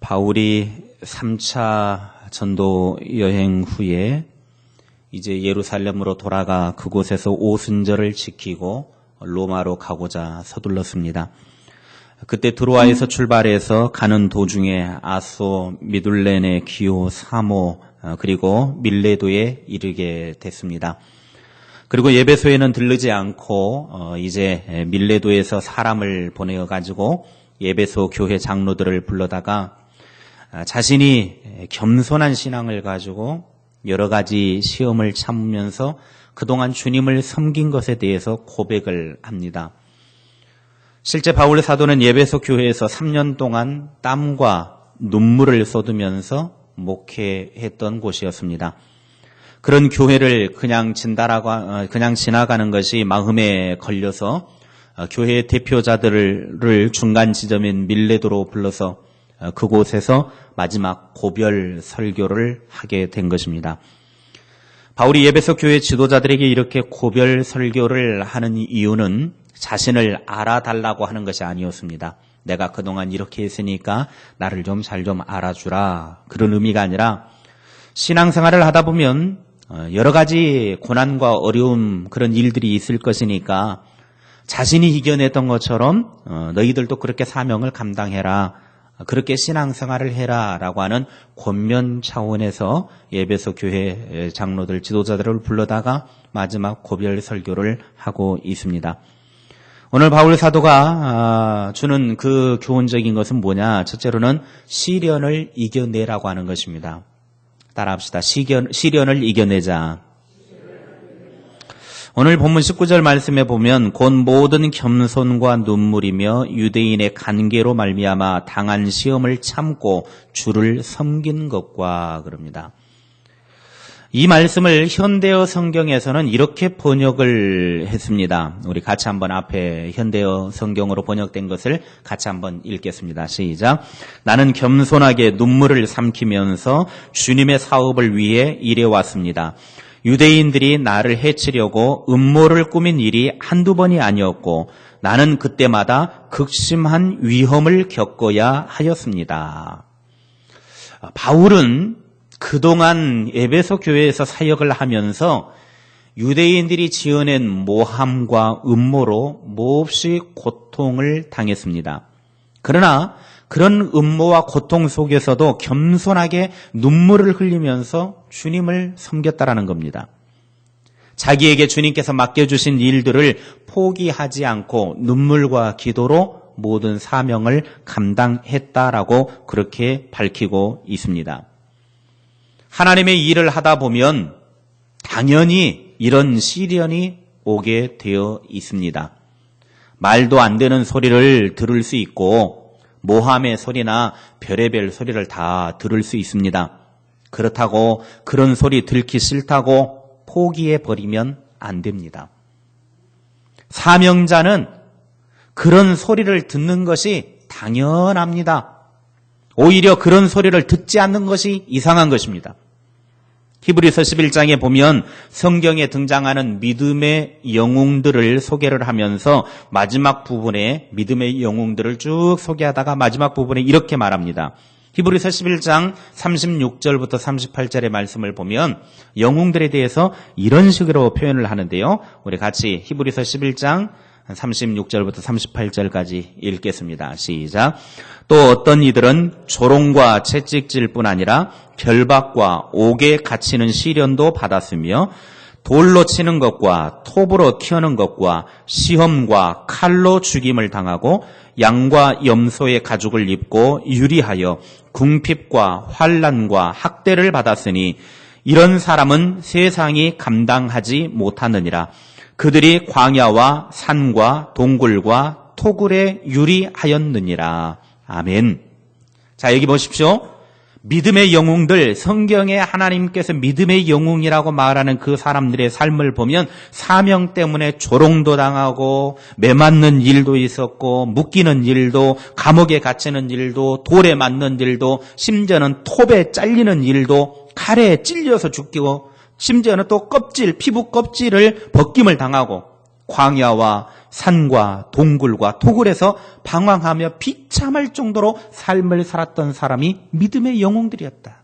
바울이 3차 전도 여행 후에 이제 예루살렘으로 돌아가 그곳에서 오순절을 지키고 로마로 가고자 서둘렀습니다. 그때 드로아에서 출발해서 가는 도중에 아소, 미둘렌의 기호, 사모, 어, 그리고 밀레도에 이르게 됐습니다. 그리고 예배소에는 들르지 않고 어, 이제 밀레도에서 사람을 보내어 가지고 예배소 교회 장로들을 불러다가 아, 자신이 겸손한 신앙을 가지고 여러 가지 시험을 참으면서 그동안 주님을 섬긴 것에 대해서 고백을 합니다. 실제 바울 사도는 예배소 교회에서 3년 동안 땀과 눈물을 쏟으면서 목회했던 곳이었습니다. 그런 교회를 그냥 진다라고 어, 그냥 지나가는 것이 마음에 걸려서 어, 교회 대표자들을 중간 지점인 밀레도로 불러서 어, 그곳에서 마지막 고별 설교를 하게 된 것입니다. 바울이 예배소 교회 지도자들에게 이렇게 고별 설교를 하는 이유는 자신을 알아달라고 하는 것이 아니었습니다. 내가 그동안 이렇게 했으니까 나를 좀 잘좀 좀 알아주라. 그런 의미가 아니라 신앙생활을 하다 보면 어, 여러 가지 고난과 어려움 그런 일들이 있을 것이니까 자신이 이겨냈던 것처럼 어, 너희들도 그렇게 사명을 감당해라. 그렇게 신앙생활을 해라라고 하는 권면 차원에서 예배소 교회 장로들 지도자들을 불러다가 마지막 고별 설교를 하고 있습니다. 오늘 바울 사도가 아, 주는 그 교훈적인 것은 뭐냐? 첫째로는 시련을 이겨내라고 하는 것입니다. 따라합시다. 시련을 이겨내자. 오늘 본문 19절 말씀에 보면 곧 모든 겸손과 눈물이며 유대인의 관계로 말미암아 당한 시험을 참고 주를 섬긴 것과 그럽니다. 이 말씀을 현대어 성경에서는 이렇게 번역을 했습니다. 우리 같이 한번 앞에 현대어 성경으로 번역된 것을 같이 한번 읽겠습니다. 시작. 나는 겸손하게 눈물을 삼키면서 주님의 사업을 위해 일해왔습니다. 유대인들이 나를 해치려고 음모를 꾸민 일이 한두 번이 아니었고 나는 그때마다 극심한 위험을 겪어야 하였습니다. 바울은 그동안 에베소 교회에서 사역을 하면서 유대인들이 지어낸 모함과 음모로 몹시 고통을 당했습니다. 그러나 그런 음모와 고통 속에서도 겸손하게 눈물을 흘리면서 주님을 섬겼다라는 겁니다. 자기에게 주님께서 맡겨주신 일들을 포기하지 않고 눈물과 기도로 모든 사명을 감당했다라고 그렇게 밝히고 있습니다. 하나님의 일을 하다 보면 당연히 이런 시련이 오게 되어 있습니다. 말도 안 되는 소리를 들을 수 있고 모함의 소리나 별의별 소리를 다 들을 수 있습니다. 그렇다고 그런 소리 들기 싫다고 포기해 버리면 안 됩니다. 사명자는 그런 소리를 듣는 것이 당연합니다. 오히려 그런 소리를 듣지 않는 것이 이상한 것입니다. 히브리서 11장에 보면 성경에 등장하는 믿음의 영웅들을 소개를 하면서 마지막 부분에 믿음의 영웅들을 쭉 소개하다가 마지막 부분에 이렇게 말합니다. 히브리서 11장 36절부터 38절의 말씀을 보면 영웅들에 대해서 이런 식으로 표현을 하는데요. 우리 같이 히브리서 11장 36절부터 38절까지 읽겠습니다. 시작. 또 어떤 이들은 조롱과 채찍질 뿐 아니라 결박과 옥에 갇히는 시련도 받았으며 돌로 치는 것과 톱으로 튀어는 것과 시험과 칼로 죽임을 당하고 양과 염소의 가죽을 입고 유리하여 궁핍과 환란과 학대를 받았으니 이런 사람은 세상이 감당하지 못하느니라. 그들이 광야와 산과 동굴과 토굴에 유리하였느니라. 아멘. 자, 여기 보십시오. 믿음의 영웅들, 성경에 하나님께서 믿음의 영웅이라고 말하는 그 사람들의 삶을 보면 사명 때문에 조롱도 당하고 매맞는 일도 있었고 묶이는 일도 감옥에 갇히는 일도 돌에 맞는 일도 심지어는 톱에 잘리는 일도 칼에 찔려서 죽기고 심지어는 또 껍질, 피부 껍질을 벗김을 당하고 광야와 산과 동굴과 토굴에서 방황하며 비참할 정도로 삶을 살았던 사람이 믿음의 영웅들이었다.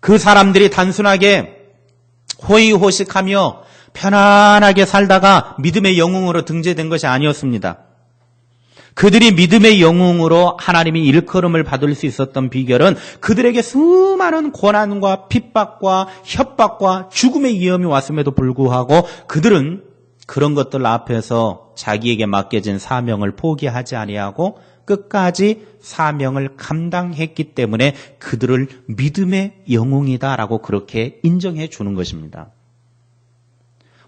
그 사람들이 단순하게 호의호식하며 편안하게 살다가 믿음의 영웅으로 등재된 것이 아니었습니다. 그들이 믿음의 영웅으로 하나님이 일컬음을 받을 수 있었던 비결은 그들에게 수많은 고난과 핍박과 협박과 죽음의 위험이 왔음에도 불구하고 그들은 그런 것들 앞에서 자기에게 맡겨진 사명을 포기하지 아니하고 끝까지 사명을 감당했기 때문에 그들을 믿음의 영웅이다라고 그렇게 인정해 주는 것입니다.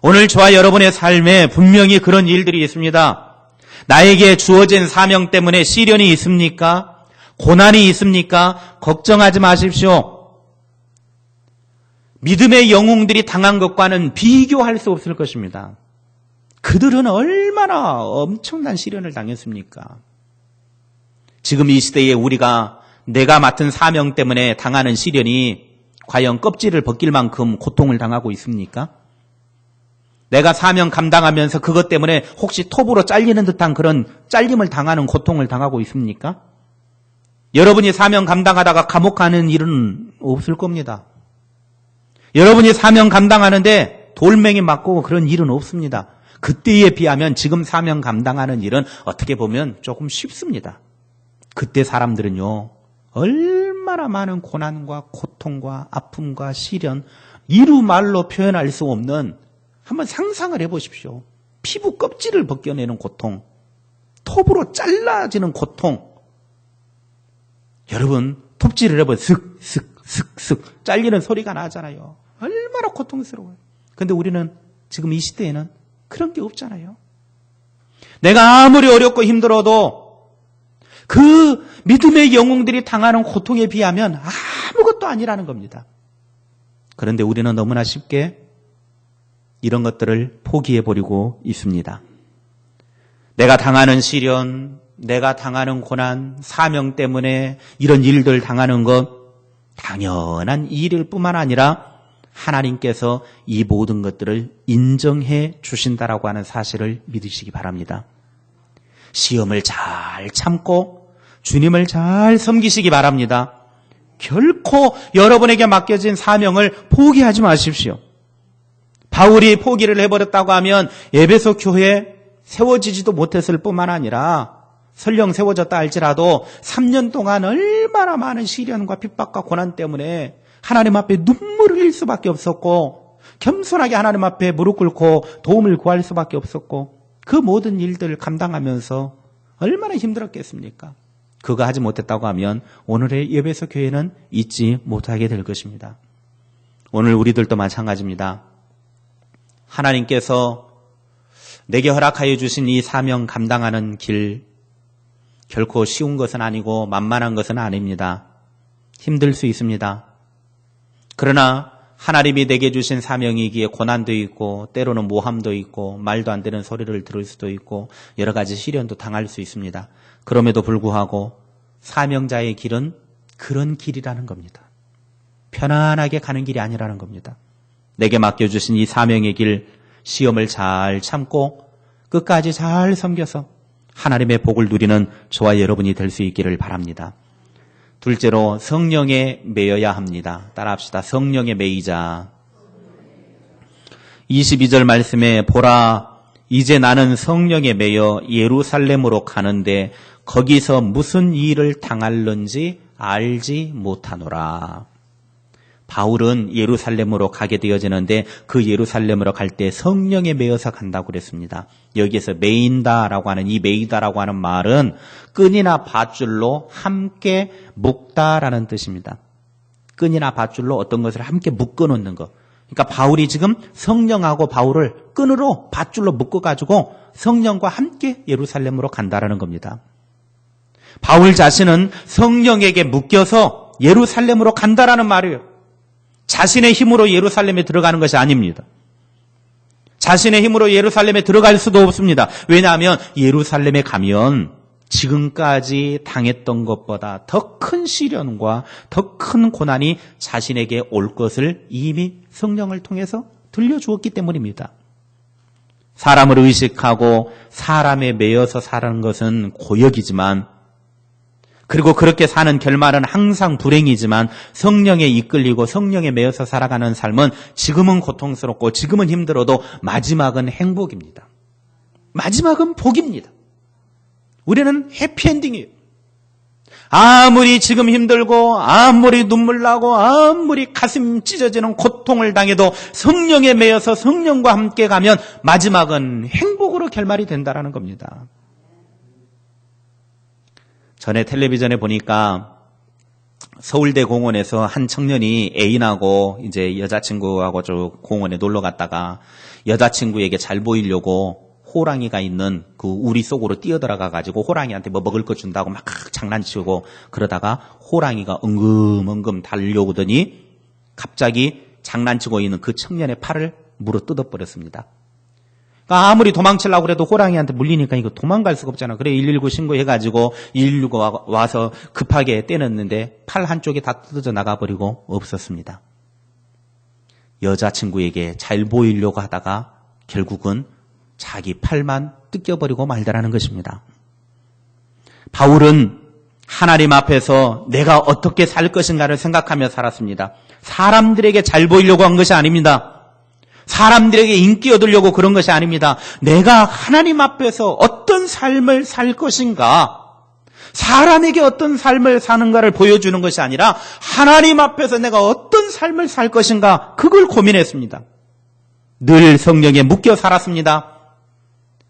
오늘 저와 여러분의 삶에 분명히 그런 일들이 있습니다. 나에게 주어진 사명 때문에 시련이 있습니까? 고난이 있습니까? 걱정하지 마십시오. 믿음의 영웅들이 당한 것과는 비교할 수 없을 것입니다. 그들은 얼마나 엄청난 시련을 당했습니까? 지금 이 시대에 우리가 내가 맡은 사명 때문에 당하는 시련이 과연 껍질을 벗길 만큼 고통을 당하고 있습니까? 내가 사명 감당하면서 그것 때문에 혹시 톱으로 잘리는 듯한 그런 잘림을 당하는 고통을 당하고 있습니까? 여러분이 사명 감당하다가 감옥 가는 일은 없을 겁니다. 여러분이 사명 감당하는데 돌멩이 맞고 그런 일은 없습니다. 그때에 비하면 지금 사명 감당하는 일은 어떻게 보면 조금 쉽습니다. 그때 사람들은요, 얼마나 많은 고난과 고통과 아픔과 시련, 이루 말로 표현할 수 없는 한번 상상을 해 보십시오. 피부 껍질을 벗겨내는 고통, 톱으로 잘라지는 고통. 여러분, 톱질을 해보면 슥, 슥, 슥, 슥 잘리는 소리가 나잖아요. 얼마나 고통스러워요. 근데 우리는 지금 이 시대에는 그런 게 없잖아요. 내가 아무리 어렵고 힘들어도 그 믿음의 영웅들이 당하는 고통에 비하면 아무것도 아니라는 겁니다. 그런데 우리는 너무나 쉽게 이런 것들을 포기해버리고 있습니다. 내가 당하는 시련, 내가 당하는 고난, 사명 때문에 이런 일들 당하는 것 당연한 일일 뿐만 아니라 하나님께서 이 모든 것들을 인정해 주신다라고 하는 사실을 믿으시기 바랍니다. 시험을 잘 참고 주님을 잘 섬기시기 바랍니다. 결코 여러분에게 맡겨진 사명을 포기하지 마십시오. 바울이 포기를 해버렸다고 하면 예배소 교회 세워지지도 못했을 뿐만 아니라 설령 세워졌다 할지라도 3년 동안 얼마나 많은 시련과 핍박과 고난 때문에 하나님 앞에 눈물을 흘릴 수밖에 없었고 겸손하게 하나님 앞에 무릎 꿇고 도움을 구할 수밖에 없었고 그 모든 일들을 감당하면서 얼마나 힘들었겠습니까? 그거 하지 못했다고 하면 오늘의 예배소 교회는 잊지 못하게 될 것입니다. 오늘 우리들도 마찬가지입니다. 하나님께서 내게 허락하여 주신 이 사명 감당하는 길 결코 쉬운 것은 아니고 만만한 것은 아닙니다. 힘들 수 있습니다. 그러나 하나님이 내게 주신 사명이기에 고난도 있고 때로는 모함도 있고 말도 안 되는 소리를 들을 수도 있고 여러 가지 시련도 당할 수 있습니다. 그럼에도 불구하고 사명자의 길은 그런 길이라는 겁니다. 편안하게 가는 길이 아니라는 겁니다. 내게 맡겨주신 이 사명의 길 시험을 잘 참고 끝까지 잘 섬겨서 하나님의 복을 누리는 저와 여러분이 될 수 있기를 바랍니다. 둘째로 성령에 매여야 합니다. 따라합시다. 성령에 매이자. 22절 말씀에 보라 이제 나는 성령에 매여 예루살렘으로 가는데 거기서 무슨 일을 당할는지 알지 못하노라. 바울은 예루살렘으로 가게 되어지는데 그 예루살렘으로 갈 때 성령에 매여서 간다고 그랬습니다. 여기에서 매인다라고 하는 이 매이다라고 하는 말은 끈이나 밧줄로 함께 묶다라는 뜻입니다. 끈이나 밧줄로 어떤 것을 함께 묶어 놓는 것. 그러니까 바울이 지금 성령하고 바울을 끈으로 밧줄로 묶어 가지고 성령과 함께 예루살렘으로 간다라는 겁니다. 바울 자신은 성령에게 묶여서 예루살렘으로 간다라는 말이에요. 자신의 힘으로 예루살렘에 들어가는 것이 아닙니다. 자신의 힘으로 예루살렘에 들어갈 수도 없습니다. 왜냐하면 예루살렘에 가면 지금까지 당했던 것보다 더 큰 시련과 더 큰 고난이 자신에게 올 것을 이미 성령을 통해서 들려주었기 때문입니다. 사람을 의식하고 사람에 매여서 사는 것은 고역이지만 그리고 그렇게 사는 결말은 항상 불행이지만 성령에 이끌리고 성령에 매여서 살아가는 삶은 지금은 고통스럽고 지금은 힘들어도 마지막은 행복입니다. 마지막은 복입니다. 우리는 해피엔딩이에요. 아무리 지금 힘들고 아무리 눈물 나고 아무리 가슴 찢어지는 고통을 당해도 성령에 매여서 성령과 함께 가면 마지막은 행복으로 결말이 된다라는 겁니다. 전에 텔레비전에 보니까 서울대 공원에서 한 청년이 애인하고 이제 여자친구하고 저 공원에 놀러 갔다가 여자친구에게 잘 보이려고 호랑이가 있는 그 우리 속으로 뛰어들어가 가지고 호랑이한테 뭐 먹을 거 준다고 막 장난치고 그러다가 호랑이가 엉금엉금 달려오더니 갑자기 장난치고 있는 그 청년의 팔을 물어 뜯어버렸습니다. 그러니까 아무리 도망치려고 그래도 호랑이한테 물리니까 이거 도망갈 수가 없잖아. 그래 119 신고해가지고 119가 와서 급하게 떼냈는데 팔 한쪽이 다 뜯어져 나가버리고 없었습니다. 여자친구에게 잘 보이려고 하다가 결국은 자기 팔만 뜯겨버리고 말다라는 것입니다. 바울은 하나님 앞에서 내가 어떻게 살 것인가를 생각하며 살았습니다. 사람들에게 잘 보이려고 한 것이 아닙니다. 사람들에게 인기 얻으려고 그런 것이 아닙니다. 내가 하나님 앞에서 어떤 삶을 살 것인가, 사람에게 어떤 삶을 사는가를 보여주는 것이 아니라 하나님 앞에서 내가 어떤 삶을 살 것인가, 그걸 고민했습니다. 늘 성령에 묶여 살았습니다.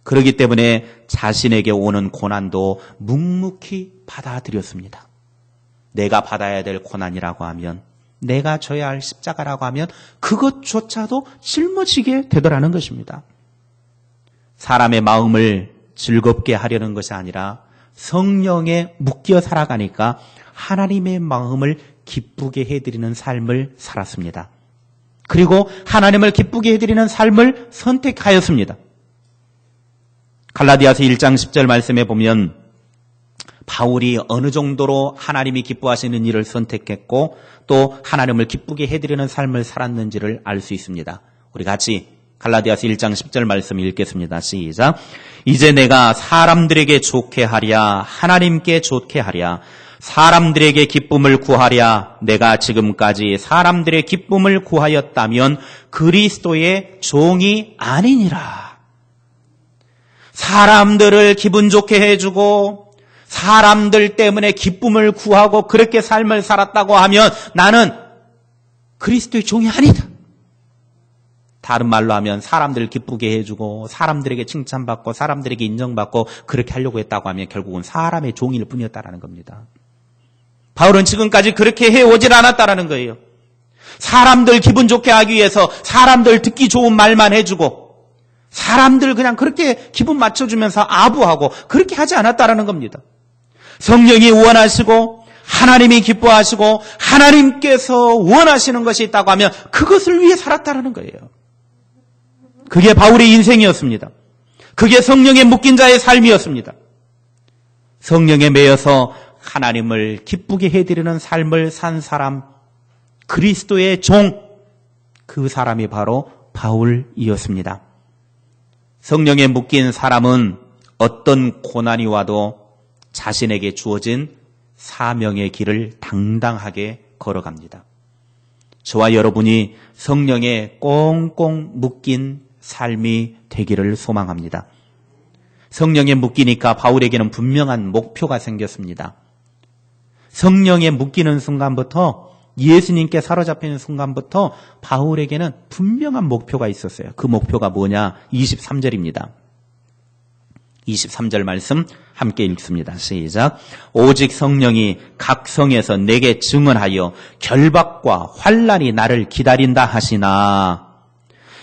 그렇기 때문에 자신에게 오는 고난도 묵묵히 받아들였습니다. 내가 받아야 될 고난이라고 하면 내가 져야 할 십자가라고 하면 그것조차도 짊어지게 되더라는 것입니다. 사람의 마음을 즐겁게 하려는 것이 아니라 성령에 묶여 살아가니까 하나님의 마음을 기쁘게 해드리는 삶을 살았습니다. 그리고 하나님을 기쁘게 해드리는 삶을 선택하였습니다. 갈라디아서 1장 10절 말씀에 보면 바울이 어느 정도로 하나님이 기뻐하시는 일을 선택했고 또 하나님을 기쁘게 해드리는 삶을 살았는지를 알 수 있습니다. 우리 같이 갈라디아서 1장 10절 말씀 읽겠습니다. 시작. 이제 내가 사람들에게 좋게 하랴 하나님께 좋게 하랴 사람들에게 기쁨을 구하랴 내가 지금까지 사람들의 기쁨을 구하였다면 그리스도의 종이 아니니라. 사람들을 기분 좋게 해주고 사람들 때문에 기쁨을 구하고 그렇게 삶을 살았다고 하면 나는 그리스도의 종이 아니다. 다른 말로 하면 사람들을 기쁘게 해주고 사람들에게 칭찬받고 사람들에게 인정받고 그렇게 하려고 했다고 하면 결국은 사람의 종일 뿐이었다라는 겁니다. 바울은 지금까지 그렇게 해오질 않았다라는 거예요. 사람들 기분 좋게 하기 위해서 사람들 듣기 좋은 말만 해주고 사람들 그냥 그렇게 기분 맞춰주면서 아부하고 그렇게 하지 않았다라는 겁니다. 성령이 원하시고 하나님이 기뻐하시고 하나님께서 원하시는 것이 있다고 하면 그것을 위해 살았다라는 거예요. 그게 바울의 인생이었습니다. 그게 성령에 묶인 자의 삶이었습니다. 성령에 매여서 하나님을 기쁘게 해드리는 삶을 산 사람, 그리스도의 종, 그 사람이 바로 바울이었습니다. 성령에 묶인 사람은 어떤 고난이 와도 자신에게 주어진 사명의 길을 당당하게 걸어갑니다. 저와 여러분이 성령에 꽁꽁 묶인 삶이 되기를 소망합니다. 성령에 묶이니까 바울에게는 분명한 목표가 생겼습니다. 성령에 묶이는 순간부터 예수님께 사로잡히는 순간부터 바울에게는 분명한 목표가 있었어요. 그 목표가 뭐냐? 23절입니다. 23절 말씀 함께 읽습니다. 시작. 오직 성령이 각 성에서 내게 증언하여 결박과 환란이 나를 기다린다 하시나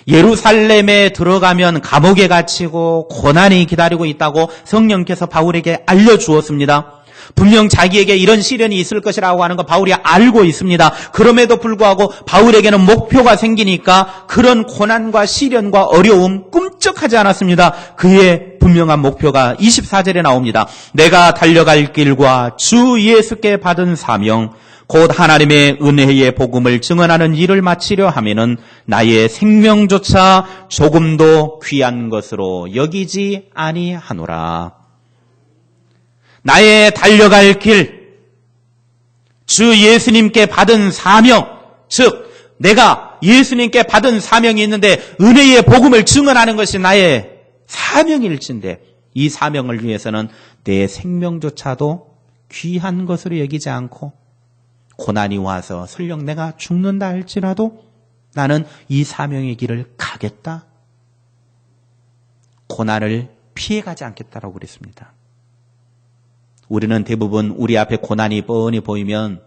예루살렘에 들어가면 감옥에 갇히고 고난이 기다리고 있다고 성령께서 바울에게 알려주었습니다. 분명 자기에게 이런 시련이 있을 것이라고 하는 거 바울이 알고 있습니다. 그럼에도 불구하고 바울에게는 목표가 생기니까 그런 고난과 시련과 어려움 꿈쩍하지 않았습니다. 그의 분명한 목표가 24절에 나옵니다. 내가 달려갈 길과 주 예수께 받은 사명 곧 하나님의 은혜의 복음을 증언하는 일을 마치려 하면은 나의 생명조차 조금도 귀한 것으로 여기지 아니하노라. 나의 달려갈 길, 주 예수님께 받은 사명, 즉 내가 예수님께 받은 사명이 있는데 은혜의 복음을 증언하는 것이 나의 사명일진데 이 사명을 위해서는 내 생명조차도 귀한 것으로 여기지 않고 고난이 와서 설령 내가 죽는다 할지라도 나는 이 사명의 길을 가겠다. 고난을 피해가지 않겠다라고 그랬습니다. 우리는 대부분 우리 앞에 고난이 뻔히 보이면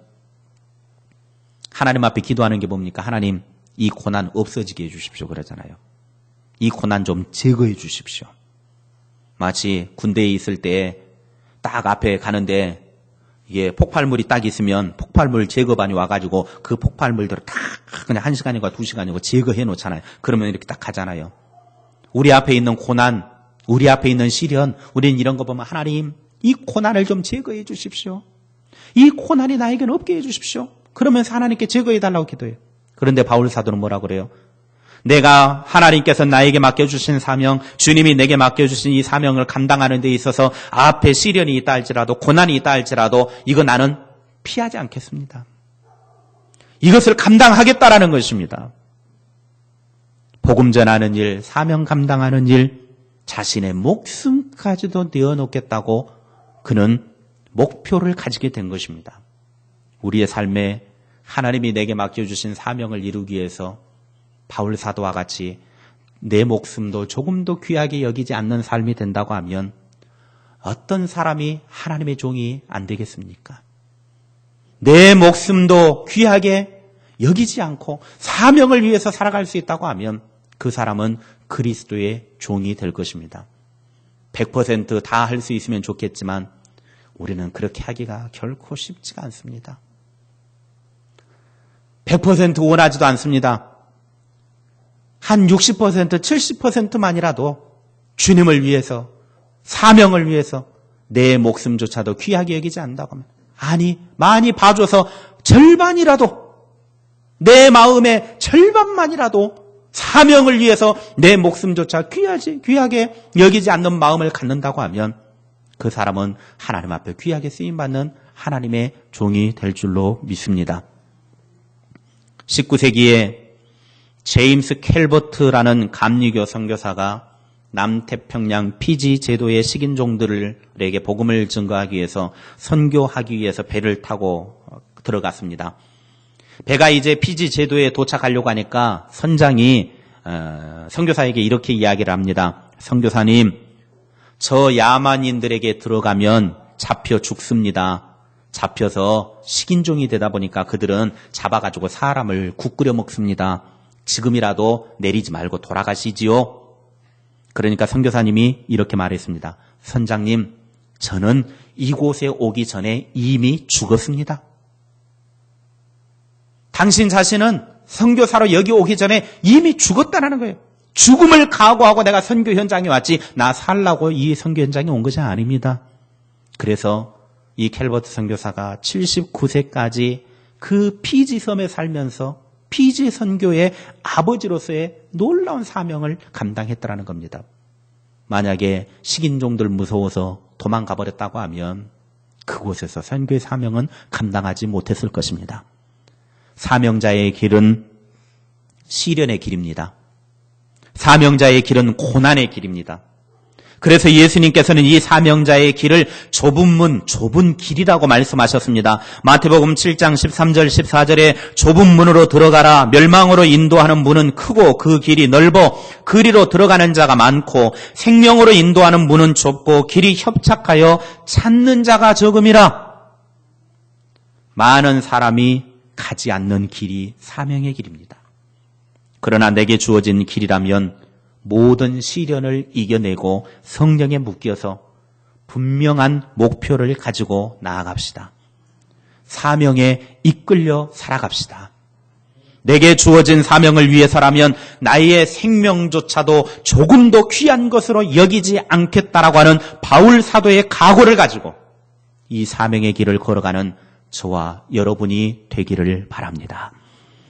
하나님 앞에 기도하는 게 뭡니까? 하나님, 이 고난 없어지게 해주십시오. 그러잖아요. 이 고난 좀 제거해 주십시오. 마치 군대에 있을 때 딱 앞에 가는데 이게 폭발물이 딱 있으면 폭발물 제거반이 와가지고 그 폭발물들을 다 그냥 한 시간이고 두 시간이고 제거해 놓잖아요. 그러면 이렇게 딱 가잖아요. 우리 앞에 있는 고난, 우리 앞에 있는 시련, 우리는 이런 거 보면 하나님 이 고난을 좀 제거해 주십시오. 이 고난이 나에게는 없게 해 주십시오. 그러면서 하나님께 제거해 달라고 기도해요. 그런데 바울 사도는 뭐라 그래요? 내가 하나님께서 나에게 맡겨주신 사명, 주님이 내게 맡겨주신 이 사명을 감당하는 데 있어서 앞에 시련이 있다 할지라도, 고난이 있다 할지라도, 이거 나는 피하지 않겠습니다. 이것을 감당하겠다라는 것입니다. 복음 전하는 일, 사명 감당하는 일, 자신의 목숨까지도 내어놓겠다고 그는 목표를 가지게 된 것입니다. 우리의 삶에 하나님이 내게 맡겨주신 사명을 이루기 위해서 바울 사도와 같이 내 목숨도 조금도 귀하게 여기지 않는 삶이 된다고 하면 어떤 사람이 하나님의 종이 안 되겠습니까? 내 목숨도 귀하게 여기지 않고 사명을 위해서 살아갈 수 있다고 하면 그 사람은 그리스도의 종이 될 것입니다. 100%다 할 수 있으면 좋겠지만 우리는 그렇게 하기가 결코 쉽지가 않습니다. 100% 원하지도 않습니다. 한 60%, 70%만이라도 주님을 위해서, 사명을 위해서 내 목숨조차도 귀하게 여기지 않는다고 하면, 아니, 많이 봐줘서 절반이라도, 내 마음의 절반만이라도 사명을 위해서 내 목숨조차 귀하지, 귀하게 여기지 않는 마음을 갖는다고 하면 그 사람은 하나님 앞에 귀하게 쓰임받는 하나님의 종이 될 줄로 믿습니다. 19세기에 제임스 켈버트라는 감리교 선교사가 남태평양 피지 제도의 식인종들에게 복음을 증거하기 위해서 선교하기 위해서 배를 타고 들어갔습니다. 배가 이제 피지 제도에 도착하려고 하니까 선장이 어, 선교사에게 이렇게 이야기를 합니다. 선교사님, 저 야만인들에게 들어가면 잡혀 죽습니다. 잡혀서 식인종이 되다 보니까 그들은 잡아가지고 사람을 국 끓여 먹습니다. 지금이라도 내리지 말고 돌아가시지요. 그러니까 선교사님이 이렇게 말했습니다. 선장님, 저는 이곳에 오기 전에 이미 죽었습니다. 당신 자신은 선교사로 여기 오기 전에 이미 죽었다는 거예요. 죽음을 각오하고 내가 선교 현장에 왔지 나 살라고 이 선교 현장에 온 것이 아닙니다. 그래서 이 캘버트 선교사가 79세까지 그 피지 섬에 살면서 피지 선교의 아버지로서의 놀라운 사명을 감당했다라는 겁니다. 만약에 식인종들 무서워서 도망가 버렸다고 하면 그곳에서 선교의 사명은 감당하지 못했을 것입니다. 사명자의 길은 시련의 길입니다. 사명자의 길은 고난의 길입니다. 그래서 예수님께서는 이 사명자의 길을 좁은 문, 좁은 길이라고 말씀하셨습니다. 마태복음 7장 13절 14절에 좁은 문으로 들어가라 멸망으로 인도하는 문은 크고 그 길이 넓어 그리로 들어가는 자가 많고 생명으로 인도하는 문은 좁고 길이 협착하여 찾는 자가 적음이라. 많은 사람이 가지 않는 길이 사명의 길입니다. 그러나 내게 주어진 길이라면 모든 시련을 이겨내고 성령에 묶여서 분명한 목표를 가지고 나아갑시다. 사명에 이끌려 살아갑시다. 내게 주어진 사명을 위해서라면 나의 생명조차도 조금 더 귀한 것으로 여기지 않겠다라고 하는 바울 사도의 각오를 가지고 이 사명의 길을 걸어가는 저와 여러분이 되기를 바랍니다.